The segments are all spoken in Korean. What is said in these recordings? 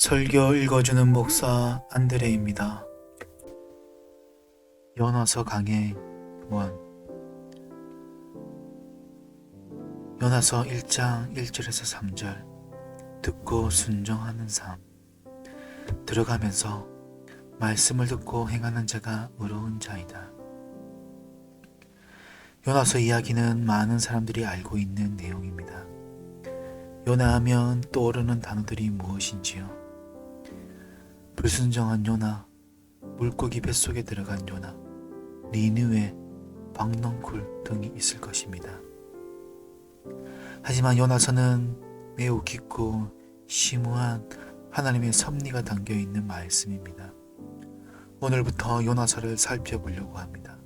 설교 읽어주는 목사 안드레입니다. 연화서 강해 원 연화서 1장 1절에서 3절 듣고 순종하는 삶 들어가면서 말씀을 듣고 행하는 자가 의로운 자이다. 요나서 이야기는 많은 사람들이 알고 있는 내용입니다. 요나하면 떠오르는 단어들이 무엇인지요? 불순정한 요나, 물고기 뱃속에 들어간 요나, 니느웨, 박넝쿨 등이 있을 것입니다. 하지만 요나서는 매우 깊고 심오한 하나님의 섭리가 담겨 있는 말씀입니다. 오늘부터 요나서를 살펴보려고 합니다.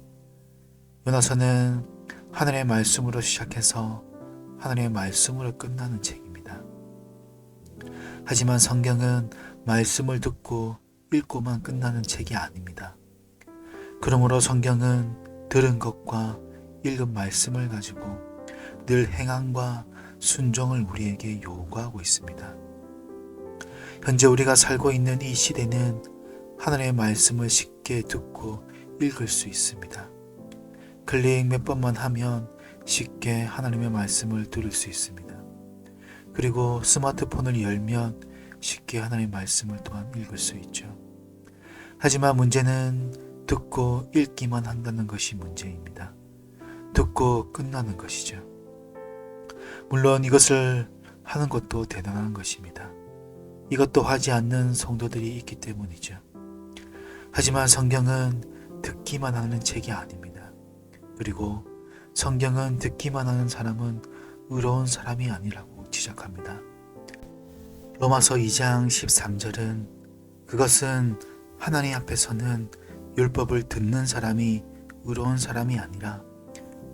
요나서는 하늘의 말씀으로 시작해서 하늘의 말씀으로 끝나는 책입니다. 하지만 성경은 말씀을 듣고 읽고만 끝나는 책이 아닙니다. 그러므로 성경은 들은 것과 읽은 말씀을 가지고 늘 행함과 순종을 우리에게 요구하고 있습니다. 현재 우리가 살고 있는 이 시대는 하늘의 말씀을 쉽게 듣고 읽을 수 있습니다. 클릭 몇 번만 하면 쉽게 하나님의 말씀을 들을 수 있습니다. 그리고 스마트폰을 열면 쉽게 하나님의 말씀을 또한 읽을 수 있죠. 하지만 문제는 듣고 읽기만 한다는 것이 문제입니다. 듣고 끝나는 것이죠. 물론 이것을 하는 것도 대단한 것입니다. 이것도 하지 않는 성도들이 있기 때문이죠. 하지만 성경은 듣기만 하는 책이 아닙니다. 그리고 성경은 듣기만 하는 사람은 의로운 사람이 아니라고 지적합니다. 로마서 2장 13절은 그것은 하나님 앞에서는 율법을 듣는 사람이 의로운 사람이 아니라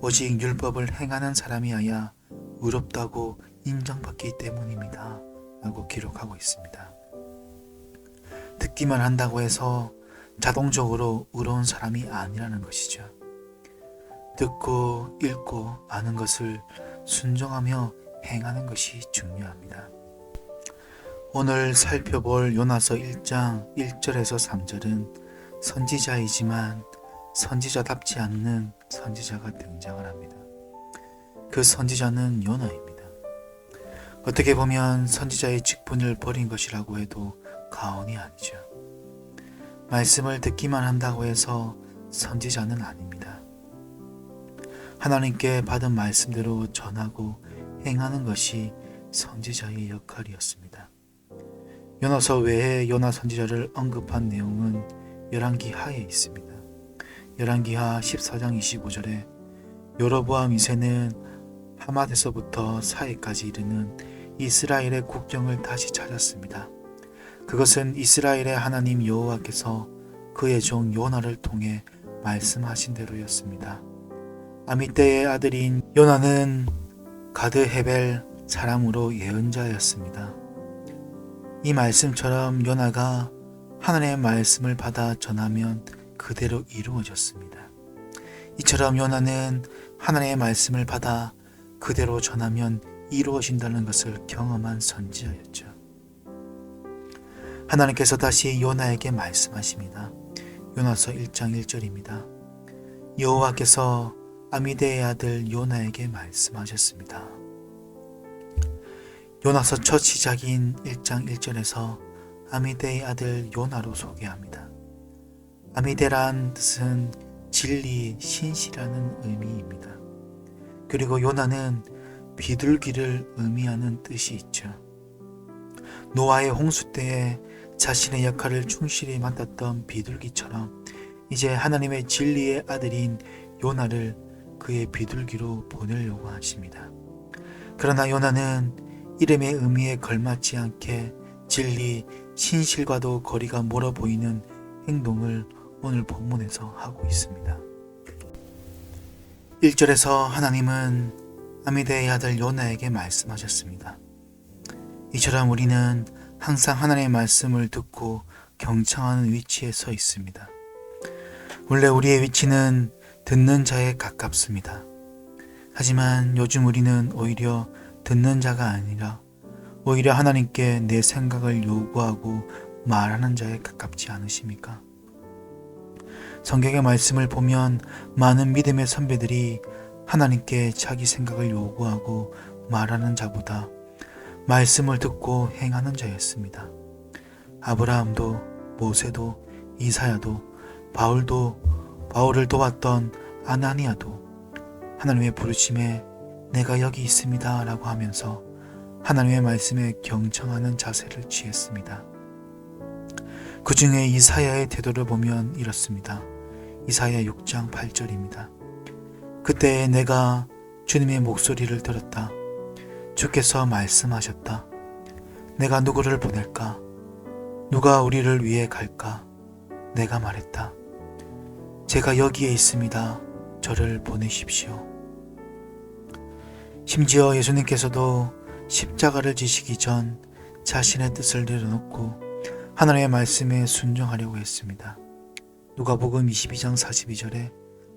오직 율법을 행하는 사람이어야 의롭다고 인정받기 때문입니다. 라고 기록하고 있습니다. 듣기만 한다고 해서 자동적으로 의로운 사람이 아니라는 것이죠. 듣고 읽고 아는 것을 순종하며 행하는 것이 중요합니다. 오늘 살펴볼 요나서 1장 1절에서 3절은 선지자이지만 선지자답지 않는 선지자가 등장을 합니다. 그 선지자는 요나입니다. 어떻게 보면 선지자의 직분을 버린 것이라고 해도 과언이 아니죠. 말씀을 듣기만 한다고 해서 선지자는 아닙니다. 하나님께 받은 말씀대로 전하고 행하는 것이 선지자의 역할이었습니다. 요나서 외에 요나 선지자를 언급한 내용은 열왕기 하에 있습니다. 열왕기 하 14장 25절에 여로보암 2세는 하맛에서부터 사해까지 이르는 이스라엘의 국경을 다시 찾았습니다. 그것은 이스라엘의 하나님 여호와께서 그의 종 요나를 통해 말씀하신 대로였습니다. 아미떼의 아들인 요나는 가드 헤벨 사람으로 예언자였습니다. 이 말씀처럼 요나가 하나님의 말씀을 받아 전하면 그대로 이루어졌습니다. 이처럼 요나는 하나님의 말씀을 받아 그대로 전하면 이루어진다는 것을 경험한 선지자였죠. 하나님께서 다시 요나에게 말씀하십니다. 요나서 1장 1절입니다. 여호와께서 아미데의 아들 요나에게 말씀하셨습니다. 요나서 첫 시작인 1장 1절에서 아미데의 아들 요나로 소개합니다. 아미데란 뜻은 진리, 신시라는 의미입니다. 그리고 요나는 비둘기를 의미하는 뜻이 있죠. 노아의 홍수 때에 자신의 역할을 충실히 맡았던 비둘기처럼 이제 하나님의 진리의 아들인 요나를 그의 비둘기로 보내려고 하십니다. 그러나 요나는 이름의 의미에 걸맞지 않게 진리, 신실과도 거리가 멀어 보이는 행동을 오늘 본문에서 하고 있습니다. 1절에서 하나님은 아미데의 아들 요나에게 말씀하셨습니다. 이처럼 우리는 항상 하나님의 말씀을 듣고 경청하는 위치에 서 있습니다. 원래 우리의 위치는 듣는 자에 가깝습니다. 하지만 요즘 우리는 오히려 듣는 자가 아니라 오히려 하나님께 내 생각을 요구하고 말하는 자에 가깝지 않으십니까? 성경의 말씀을 보면 많은 믿음의 선배들이 하나님께 자기 생각을 요구하고 말하는 자보다 말씀을 듣고 행하는 자였습니다. 아브라함도 모세도 이사야도 바울도 바울을 도왔던 아나니아도 하나님의 부르심에 내가 여기 있습니다 라고 하면서 하나님의 말씀에 경청하는 자세를 취했습니다. 그 중에 이사야의 태도를 보면 이렇습니다. 이사야 6장 8절입니다. 그때 내가 주님의 목소리를 들었다. 주께서 말씀하셨다. 내가 누구를 보낼까? 누가 우리를 위해 갈까? 내가 말했다. 제가 여기에 있습니다. 저를 보내십시오. 심지어 예수님께서도 십자가를 지시기 전 자신의 뜻을 내려놓고 하나님의 말씀에 순종하려고 했습니다. 누가복음 22장 42절에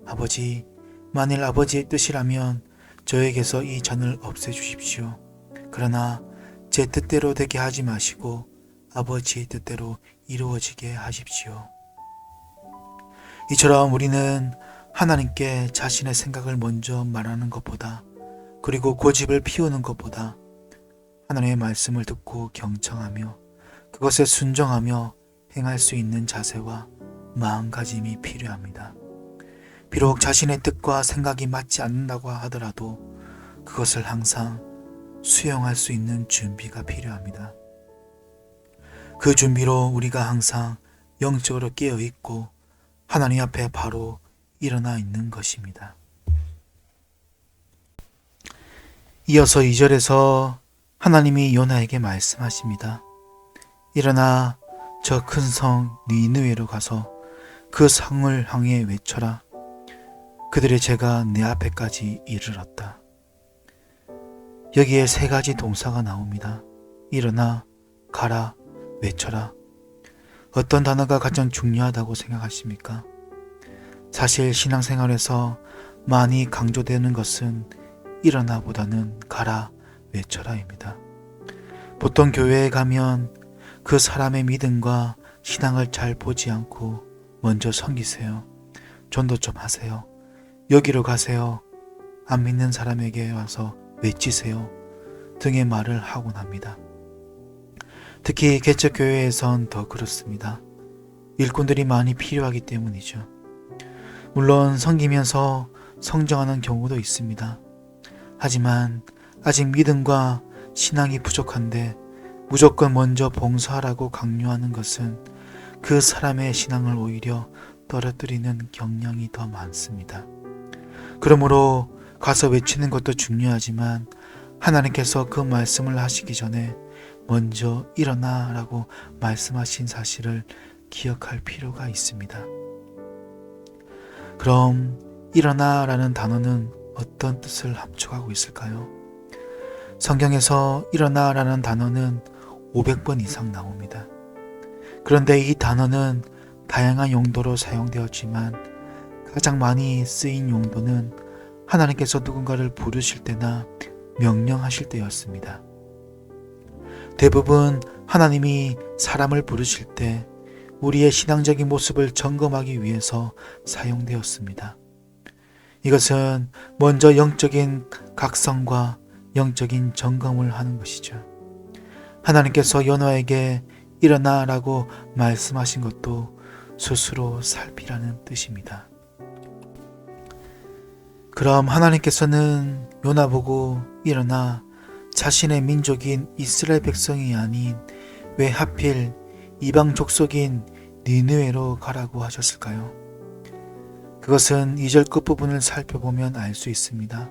아버지 만일 아버지의 뜻이라면 저에게서 이 잔을 없애 주십시오. 그러나 제 뜻대로 되게 하지 마시고 아버지의 뜻대로 이루어지게 하십시오. 이처럼 우리는 하나님께 자신의 생각을 먼저 말하는 것보다 그리고 고집을 피우는 것보다 하나님의 말씀을 듣고 경청하며 그것에 순종하며 행할 수 있는 자세와 마음가짐이 필요합니다. 비록 자신의 뜻과 생각이 맞지 않는다고 하더라도 그것을 항상 수용할 수 있는 준비가 필요합니다. 그 준비로 우리가 항상 영적으로 깨어 있고 하나님 앞에 바로 일어나 있는 것입니다. 이어서 2절에서 하나님이 요나에게 말씀하십니다. 일어나 저 큰 성 니느웨로 가서 그 성을 향해 외쳐라. 그들의 죄가 내 앞에까지 이르렀다. 여기에 세 가지 동사가 나옵니다. 일어나, 가라, 외쳐라. 어떤 단어가 가장 중요하다고 생각하십니까? 사실 신앙생활에서 많이 강조되는 것은 일어나보다는 가라, 외쳐라입니다. 보통 교회에 가면 그 사람의 믿음과 신앙을 잘 보지 않고 먼저 섬기세요. 전도 좀 하세요. 여기로 가세요. 안 믿는 사람에게 와서 외치세요. 등의 말을 하곤 합니다. 특히 개척교회에선 더 그렇습니다. 일꾼들이 많이 필요하기 때문이죠. 물론 섬기면서 성장하는 경우도 있습니다. 하지만 아직 믿음과 신앙이 부족한데 무조건 먼저 봉사하라고 강요하는 것은 그 사람의 신앙을 오히려 떨어뜨리는 경향이 더 많습니다. 그러므로 가서 외치는 것도 중요하지만 하나님께서 그 말씀을 하시기 전에 먼저 일어나라고 말씀하신 사실을 기억할 필요가 있습니다. 그럼 일어나라는 단어는 어떤 뜻을 함축하고 있을까요? 성경에서 일어나라는 단어는 500번 이상 나옵니다. 그런데 이 단어는 다양한 용도로 사용되었지만 가장 많이 쓰인 용도는 하나님께서 누군가를 부르실 때나 명령하실 때였습니다. 대부분 하나님이 사람을 부르실 때 우리의 신앙적인 모습을 점검하기 위해서 사용되었습니다. 이것은 먼저 영적인 각성과 영적인 점검을 하는 것이죠. 하나님께서 연호에게 일어나라고 말씀하신 것도 스스로 살피라는 뜻입니다. 그럼 하나님께서는 요나 보고 일어나 자신의 민족인 이스라엘 백성이 아닌 왜 하필 이방 족속인 니느웨로 가라고 하셨을까요? 그것은 2절 끝부분을 살펴보면 알 수 있습니다.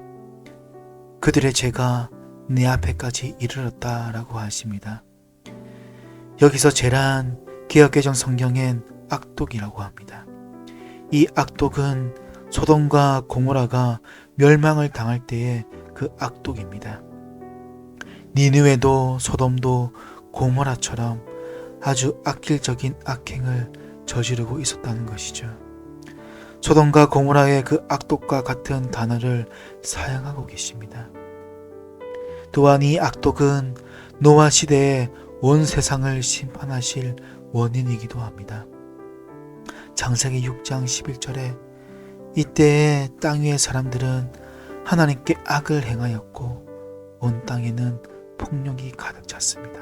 그들의 죄가 내 앞에까지 이르렀다라고 하십니다. 여기서 죄란 개혁개정 성경엔 악독이라고 합니다. 이 악독은 소돔과 고모라가 멸망을 당할 때의 그 악독입니다. 니느웨도 소돔도 고모라처럼 아주 악길적인 악행을 저지르고 있었다는 것이죠. 소돔과 고모라의 그 악독과 같은 단어를 사용하고 계십니다. 또한 이 악독은 노아 시대에 온 세상을 심판하실 원인이기도 합니다. 장세기 6장 11절에 이때에 땅 위의 사람들은 하나님께 악을 행하였고 온 땅에는 폭력이 가득 찼습니다.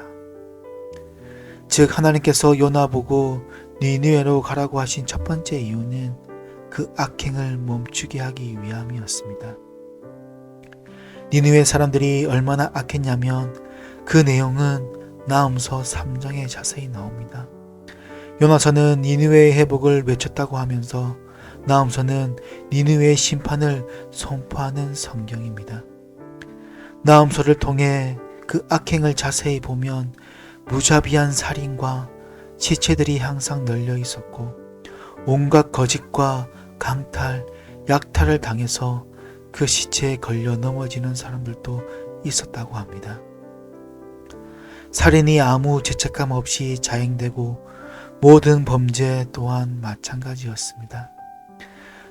즉 하나님께서 요나 보고 니느웨로 가라고 하신 첫 번째 이유는 그 악행을 멈추게 하기 위함이었습니다. 니느웨 사람들이 얼마나 악했냐면 그 내용은 나음서 3장에 자세히 나옵니다. 요나서는 니느웨의 회복을 외쳤다고 하면서 나음서는 니느웨의 심판을 선포하는 성경입니다. 나음서를 통해 그 악행을 자세히 보면 무자비한 살인과 시체들이 항상 널려 있었고 온갖 거짓과 강탈, 약탈을 당해서 그 시체에 걸려 넘어지는 사람들도 있었다고 합니다. 살인이 아무 죄책감 없이 자행되고 모든 범죄 또한 마찬가지였습니다.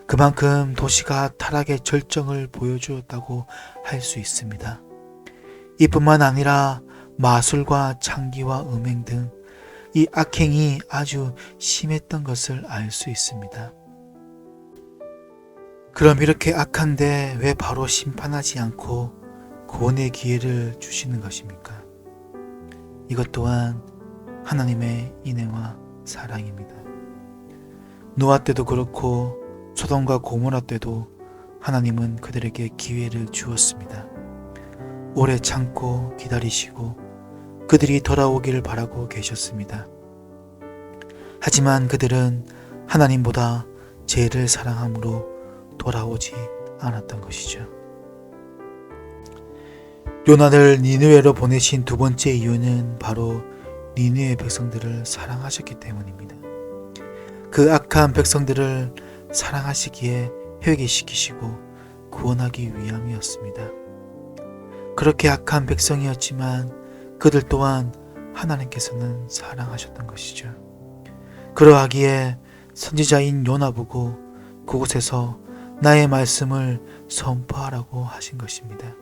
그만큼 도시가 타락의 절정을 보여주었다고 할 수 있습니다. 이뿐만 아니라 마술과 창기와 음행 등 이 악행이 아주 심했던 것을 알 수 있습니다. 그럼 이렇게 악한데 왜 바로 심판하지 않고 구원의 기회를 주시는 것입니까? 이것 또한 하나님의 인애와 사랑입니다. 노아 때도 그렇고 소돔과 고모라 때도 하나님은 그들에게 기회를 주었습니다. 오래 참고 기다리시고 그들이 돌아오기를 바라고 계셨습니다. 하지만 그들은 하나님보다 죄를 사랑함으로 돌아오지 않았던 것이죠. 요나를 니느웨로 보내신 두 번째 이유는 바로 니느웨 백성들을 사랑하셨기 때문입니다. 그 악한 백성들을 사랑하시기에 회개시키시고 구원하기 위함이었습니다. 그렇게 악한 백성이었지만 그들 또한 하나님께서는 사랑하셨던 것이죠. 그러하기에 선지자인 요나 보고 그곳에서 나의 말씀을 선포하라고 하신 것입니다.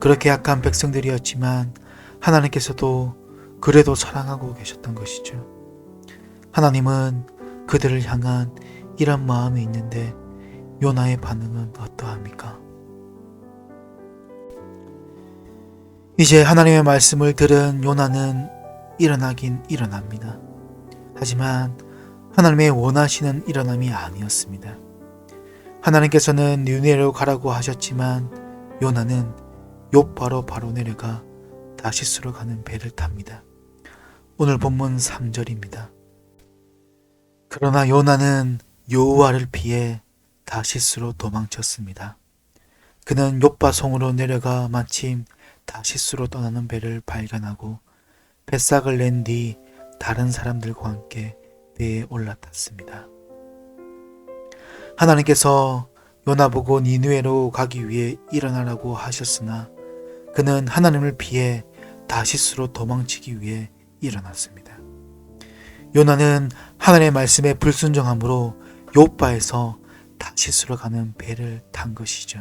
그렇게 약한 백성들이었지만 하나님께서도 그래도 사랑하고 계셨던 것이죠. 하나님은 그들을 향한 이런 마음이 있는데 요나의 반응은 어떠합니까? 이제 하나님의 말씀을 들은 요나는 일어나긴 일어납니다. 하지만 하나님의 원하시는 일어남이 아니었습니다. 하나님께서는 니네로 가라고 하셨지만 요나는 요바로 바로 내려가 다시스로 가는 배를 탑니다. 오늘 본문 3절입니다. 그러나 요나는 여호와를 피해 다시스로 도망쳤습니다. 그는 요바 송으로 내려가 마침 다시스로 떠나는 배를 발견하고 뱃삭을 낸 뒤 다른 사람들과 함께 배에 올라탔습니다. 하나님께서 요나 보고 니누에로 가기 위해 일어나라고 하셨으나 그는 하나님을 피해 다시스로 도망치기 위해 일어났습니다. 요나는 하나님의 말씀에 불순종함으로 요바에서 다시스로 가는 배를 탄 것이죠.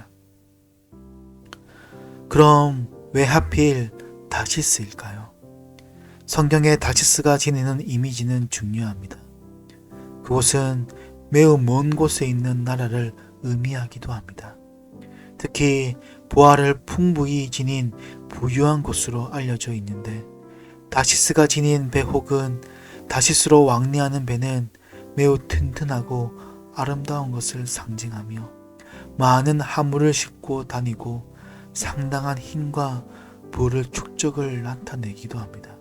그럼 왜 하필 다시스일까요? 성경에 다시스가 지니는 이미지는 중요합니다. 그곳은 매우 먼 곳에 있는 나라를 의미하기도 합니다. 특히 보화를 풍부히 지닌 부유한 곳으로 알려져 있는데 다시스가 지닌 배 혹은 다시스로 왕래하는 배는 매우 튼튼하고 아름다운 것을 상징하며 많은 화물을 싣고 다니고 상당한 힘과 부를 축적을 나타내기도 합니다.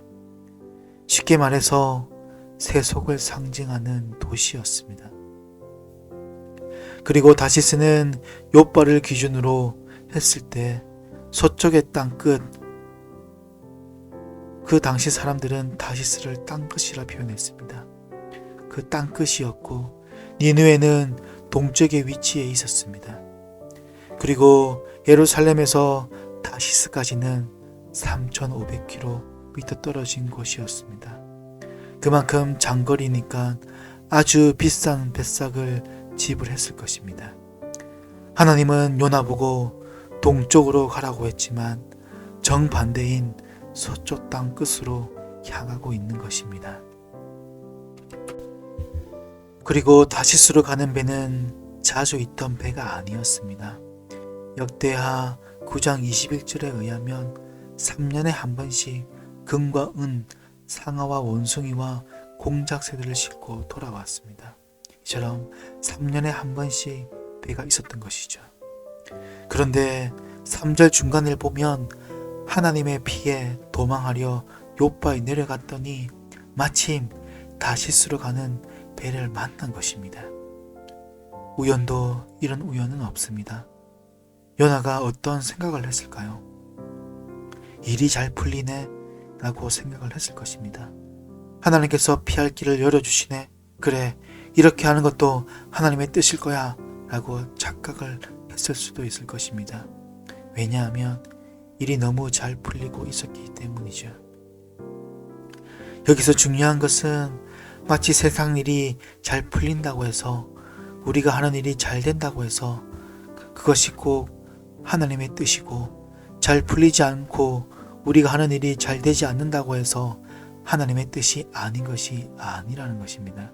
쉽게 말해서 세속을 상징하는 도시였습니다. 그리고 다시스는 요바를 기준으로 했을 때 서쪽의 땅 끝, 그 당시 사람들은 다시스를 땅 끝이라 표현했습니다. 그 땅 끝이었고 니누에는 동쪽의 위치에 있었습니다. 그리고 예루살렘에서 다시스까지는 3,500km 떨어진 곳이었습니다. 그만큼 장거리니까 아주 비싼 뱃삭을 지불했을 것입니다. 하나님은 요나 보고 동쪽으로 가라고 했지만 정반대인 서쪽 땅 끝으로 향하고 있는 것입니다. 그리고 다시스로 가는 배는 자주 있던 배가 아니었습니다. 역대하 9장 21절에 의하면 3년에 한 번씩 금과 은, 상아와 원숭이와 공작새들을 싣고 돌아왔습니다. 이처럼 3년에 한 번씩 배가 있었던 것이죠. 그런데 3절 중간을 보면 하나님의 피에 도망하려 요바에 내려갔더니 마침 다시스로 가는 배를 만난 것입니다. 우연도 이런 우연은 없습니다. 요나가 어떤 생각을 했을까요? 일이 잘 풀리네 라고 생각을 했을 것입니다. 하나님께서 피할 길을 열어주시네. 그래, 이렇게 하는 것도 하나님의 뜻일 거야 라고 착각을 했을 수도 있을 것입니다. 왜냐하면 일이 너무 잘 풀리고 있었기 때문이죠. 여기서 중요한 것은 마치 세상 일이 잘 풀린다고 해서 우리가 하는 일이 잘 된다고 해서 그것이 꼭 하나님의 뜻이고 잘 풀리지 않고 우리가 하는 일이 잘 되지 않는다고 해서 하나님의 뜻이 아닌 것이 아니라는 것입니다.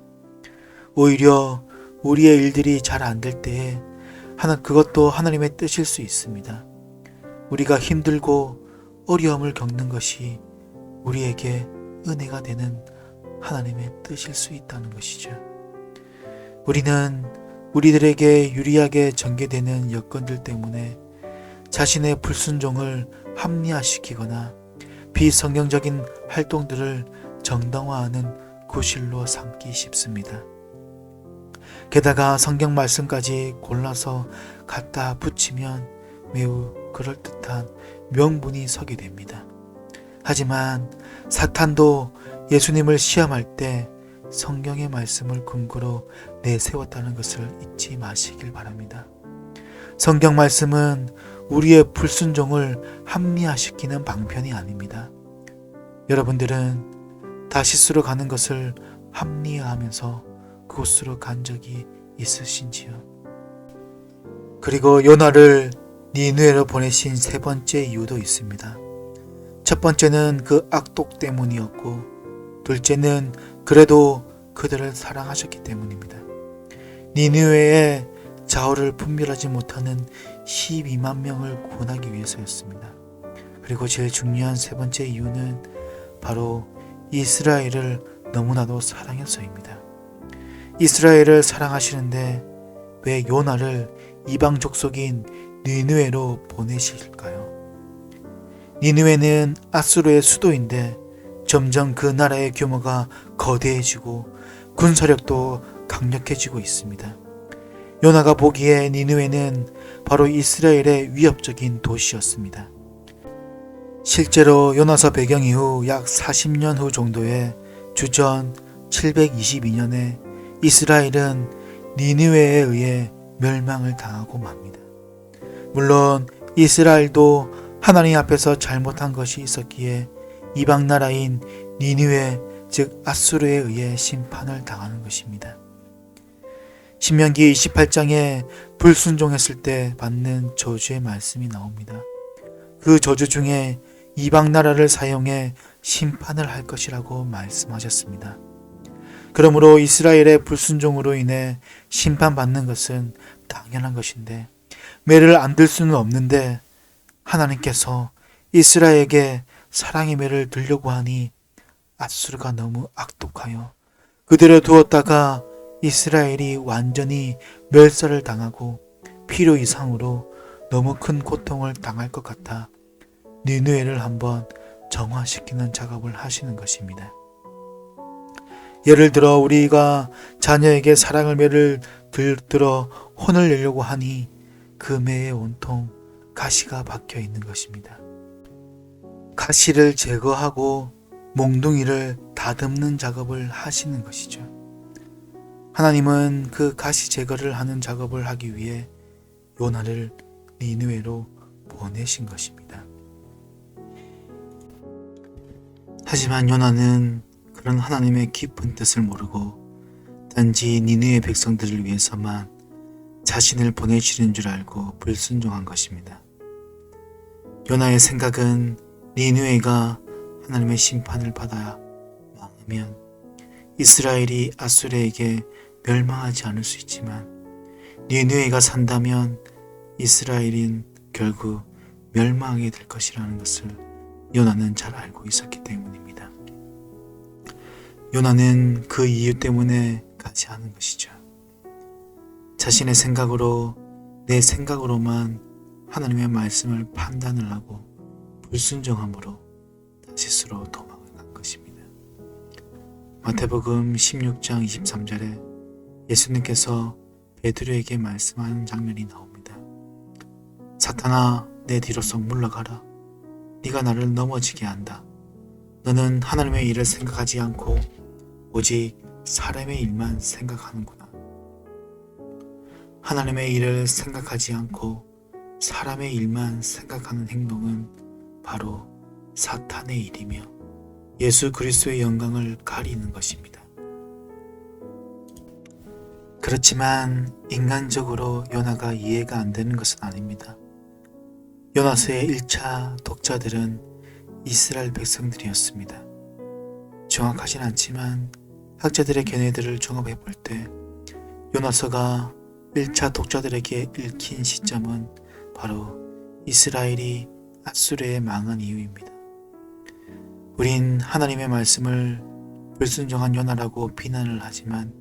오히려 우리의 일들이 잘 안 될 때에 하나 그것도 하나님의 뜻일 수 있습니다. 우리가 힘들고 어려움을 겪는 것이 우리에게 은혜가 되는 하나님의 뜻일 수 있다는 것이죠. 우리는 우리들에게 유리하게 전개되는 여건들 때문에 자신의 불순종을 합리화시키거나 비성경적인 활동들을 정당화하는 구실로 삼기 쉽습니다. 게다가 성경 말씀까지 골라서 갖다 붙이면 매우 그럴듯한 명분이 서게 됩니다. 하지만 사탄도 예수님을 시험할 때 성경의 말씀을 근거로 내세웠다는 것을 잊지 마시길 바랍니다. 성경 말씀은 우리의 불순종을 합리화시키는 방편이 아닙니다. 여러분들은 다시스로 가는 것을 합리화하면서 그곳으로 간 적이 있으신지요? 그리고 요나를 니누에로 보내신 세 번째 이유도 있습니다. 첫 번째는 그 악독 때문이었고, 둘째는 그래도 그들을 사랑하셨기 때문입니다. 니누에의 자오를 분별하지 못하는 12만 명을 구원하기 위해서였습니다. 그리고 제일 중요한 세 번째 이유는 바로 이스라엘을 너무나도 사랑해서입니다. 이스라엘을 사랑하시는데 왜 요나를 이방 족속인 니누에로 보내실까요? 니누에는 아수르의 수도인데 점점 그 나라의 규모가 거대해지고 군사력도 강력해지고 있습니다. 요나가 보기에 니누에는 바로 이스라엘의 위협적인 도시였습니다. 실제로 요나서 배경 이후 약 40년 후 정도의 주전 722년에 이스라엘은 니느웨에 의해 멸망을 당하고 맙니다. 물론 이스라엘도 하나님 앞에서 잘못한 것이 있었기에 이방 나라인 니느웨 즉 아수르에 의해 심판을 당하는 것입니다. 신명기 28장에 불순종했을 때 받는 저주의 말씀이 나옵니다. 그 저주 중에 이방 나라를 사용해 심판을 할 것이라고 말씀하셨습니다. 그러므로 이스라엘의 불순종으로 인해 심판받는 것은 당연한 것인데 매를 안 들 수는 없는데 하나님께서 이스라엘에게 사랑의 매를 들려고 하니 아수르가 너무 악독하여 그들을 두었다가 이스라엘이 완전히 멸살을 당하고 필요 이상으로 너무 큰 고통을 당할 것 같아 니누에를 한번 정화시키는 작업을 하시는 것입니다. 예를 들어 우리가 자녀에게 사랑을 매를 들들어 혼을 내려고 하니 그 매에 온통 가시가 박혀 있는 것입니다. 가시를 제거하고 몽둥이를 다듬는 작업을 하시는 것이죠. 하나님은 그 가시 제거를 하는 작업을 하기 위해 요나를 니누에로 보내신 것입니다. 하지만 요나는 그런 하나님의 깊은 뜻을 모르고 단지 니느의 백성들을 위해서만 자신을 보내시는 줄 알고 불순종한 것입니다. 요나의 생각은 니누에가 하나님의 심판을 받아야 망하면 이스라엘이 아수르에게 멸망하지 않을 수 있지만 니누에가 산다면 이스라엘인 결국 멸망하게 될 것이라는 것을 요나는 잘 알고 있었기 때문입니다. 요나는 그 이유 때문에 가지 않은 것이죠. 자신의 생각으로 내 생각으로만 하나님의 말씀을 판단을 하고 불순종함으로 다시스로 도망을 간 것입니다. 마태복음 16장 23절에 예수님께서 베드로에게 말씀하는 장면이 나옵니다. 사탄아 내 뒤로서 물러가라. 네가 나를 넘어지게 한다. 너는 하나님의 일을 생각하지 않고 오직 사람의 일만 생각하는구나. 하나님의 일을 생각하지 않고 사람의 일만 생각하는 행동은 바로 사탄의 일이며 예수 그리스도의 영광을 가리는 것입니다. 그렇지만 인간적으로 요나가 이해가 안 되는 것은 아닙니다. 요나서의 1차 독자들은 이스라엘 백성들이었습니다. 정확하진 않지만 학자들의 견해들을 종합해 볼 때 요나서가 1차 독자들에게 읽힌 시점은 바로 이스라엘이 아수르에 망한 이유입니다. 우린 하나님의 말씀을 불순종한 요나라고 비난을 하지만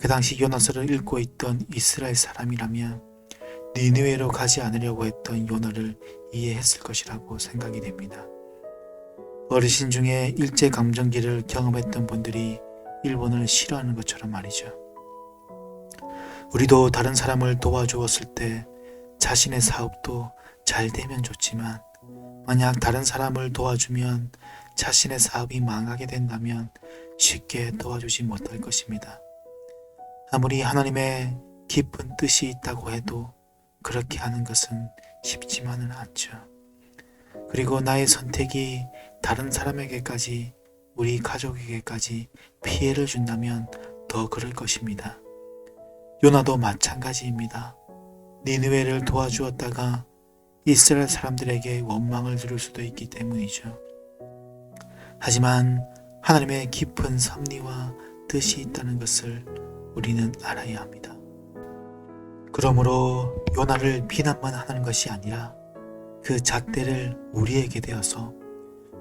그 당시 요나서를 읽고 있던 이스라엘 사람이라면 니느웨로 가지 않으려고 했던 요나를 이해했을 것이라고 생각이 됩니다. 어르신 중에 일제 감정기를 경험했던 분들이 일본을 싫어하는 것처럼 말이죠. 우리도 다른 사람을 도와주었을 때 자신의 사업도 잘 되면 좋지만 만약 다른 사람을 도와주면 자신의 사업이 망하게 된다면 쉽게 도와주지 못할 것입니다. 아무리 하나님의 깊은 뜻이 있다고 해도 그렇게 하는 것은 쉽지만은 않죠. 그리고 나의 선택이 다른 사람에게까지 우리 가족에게까지 피해를 준다면 더 그럴 것입니다. 요나도 마찬가지입니다. 니느웨를 도와주었다가 이스라엘 사람들에게 원망을 들을 수도 있기 때문이죠. 하지만 하나님의 깊은 섭리와 뜻이 있다는 것을 우리는 알아야 합니다. 그러므로 요나를 비난만 하는 것이 아니라 그 잣대를 우리에게 되어서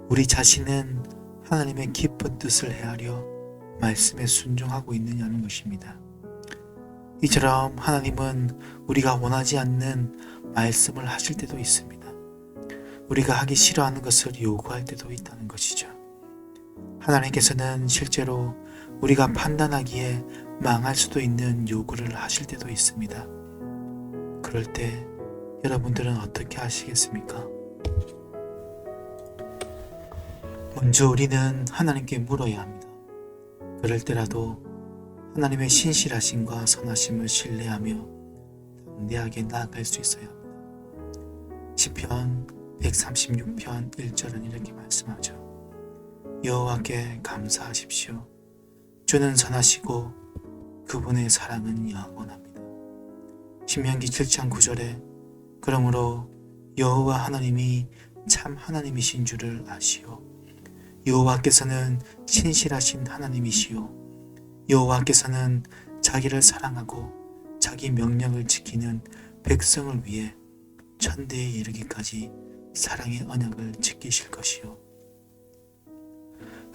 우리 자신은 하나님의 깊은 뜻을 헤아려 말씀에 순종하고 있느냐는 것입니다. 이처럼 하나님은 우리가 원하지 않는 말씀을 하실 때도 있습니다. 우리가 하기 싫어하는 것을 요구할 때도 있다는 것이죠. 하나님께서는 실제로 우리가 판단하기에 망할 수도 있는 요구를 하실 때도 있습니다. 그럴 때 여러분들은 어떻게 하시겠습니까? 먼저 우리는 하나님께 물어야 합니다. 그럴 때라도 하나님의 신실하심과 선하심을 신뢰하며 담대하게 나아갈 수 있어야 합니다. 시편 136편 1절은 이렇게 말씀하죠. 여호와께 감사하십시오. 주는 선하시고 그분의 사랑은 영원합니다. 신명기 7장 9절에 그러므로 여호와 하나님이 참 하나님이신 줄을 아시오. 여호와께서는 신실하신 하나님이시오. 여호와께서는 자기를 사랑하고 자기 명령을 지키는 백성을 위해 천대에 이르기까지 사랑의 언약을 지키실 것이요.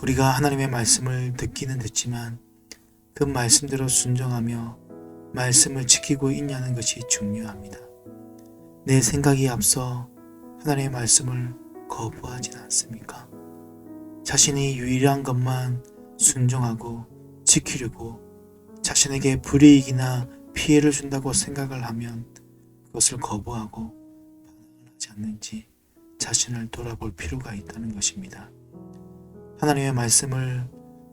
우리가 하나님의 말씀을 듣기는 듣지만 그 말씀대로 순종하며 말씀을 지키고 있냐는 것이 중요합니다. 내 생각이 앞서 하나님의 말씀을 거부하진 않습니까? 자신이 유일한 것만 순종하고 지키려고 자신에게 불이익이나 피해를 준다고 생각을 하면 그것을 거부하고 반응을 하지 않는지 자신을 돌아볼 필요가 있다는 것입니다. 하나님의 말씀을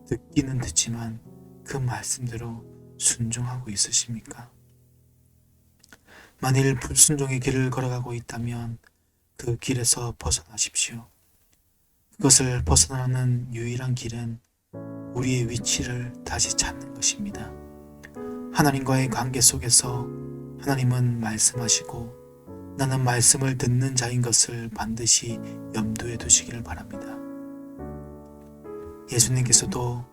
듣기는 듣지만 그 말씀대로 순종하고 있으십니까? 만일 불순종의 길을 걸어가고 있다면 그 길에서 벗어나십시오. 그것을 벗어나는 유일한 길은 우리의 위치를 다시 찾는 것입니다. 하나님과의 관계 속에서 하나님은 말씀하시고 나는 말씀을 듣는 자인 것을 반드시 염두에 두시기를 바랍니다. 예수님께서도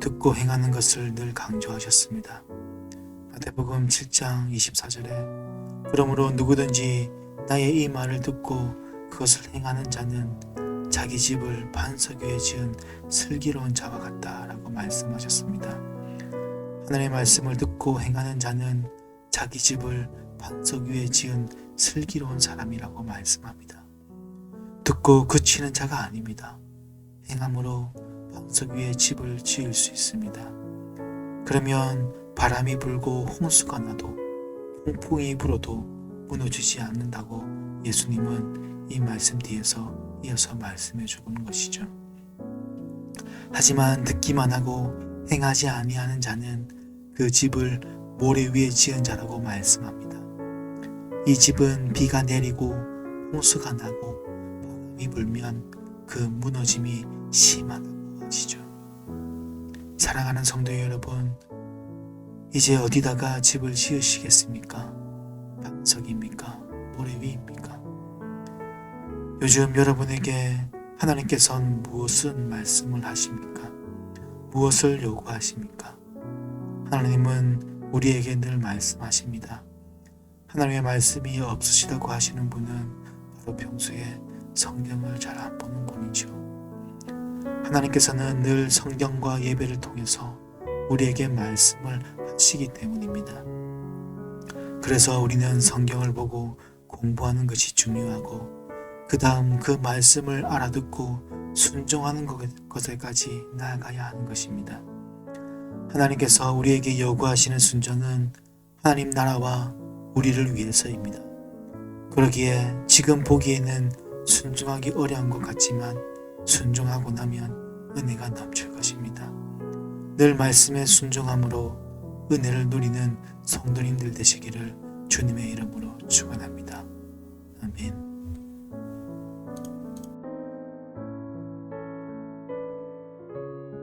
듣고 행하는 것을 늘 강조하셨습니다. 마태복음 7장 24절에 그러므로 누구든지 나의 이 말을 듣고 그것을 행하는 자는 자기 집을 반석 위에 지은 슬기로운 자와 같다라고 말씀하셨습니다. 하나님의 말씀을 듣고 행하는 자는 자기 집을 반석 위에 지은 슬기로운 사람이라고 말씀합니다. 듣고 그치는 자가 아닙니다. 행함으로 반석 위에 집을 지을 수 있습니다. 그러면 바람이 불고 홍수가 나도 폭풍이 불어도 무너지지 않는다고 예수님은 이 말씀 뒤에서 이어서 말씀해 주는 것이죠. 하지만 듣기만 하고 행하지 아니하는 자는 그 집을 모래 위에 지은 자라고 말씀합니다. 이 집은 비가 내리고 홍수가 나고 바람이 불면 그 무너짐이 심하다고 하시죠. 사랑하는 성도 여러분, 이제 어디다가 집을 지으시겠습니까? 반석입니까? 모래 위입니까? 요즘 여러분에게 하나님께서는 무엇은 말씀을 하십니까? 무엇을 요구하십니까? 하나님은 우리에게 늘 말씀하십니다. 하나님의 말씀이 없으시다고 하시는 분은 바로 평소에 성경을 잘 안 보는 분이죠. 하나님께서는 늘 성경과 예배를 통해서 우리에게 말씀을 하시기 때문입니다. 그래서 우리는 성경을 보고 공부하는 것이 중요하고 그 다음 그 말씀을 알아듣고 순종하는 것- 것에까지 나아가야 하는 것입니다. 하나님께서 우리에게 요구하시는 순종은 하나님 나라와 우리를 위해서입니다. 그러기에 지금 보기에는 순종하기 어려운 것 같지만 순종하고 나면 은혜가 넘칠 것입니다. 늘 말씀에 순종함으로 은혜를 누리는 성도님들 되시기를 주님의 이름으로 축원합니다. 아멘.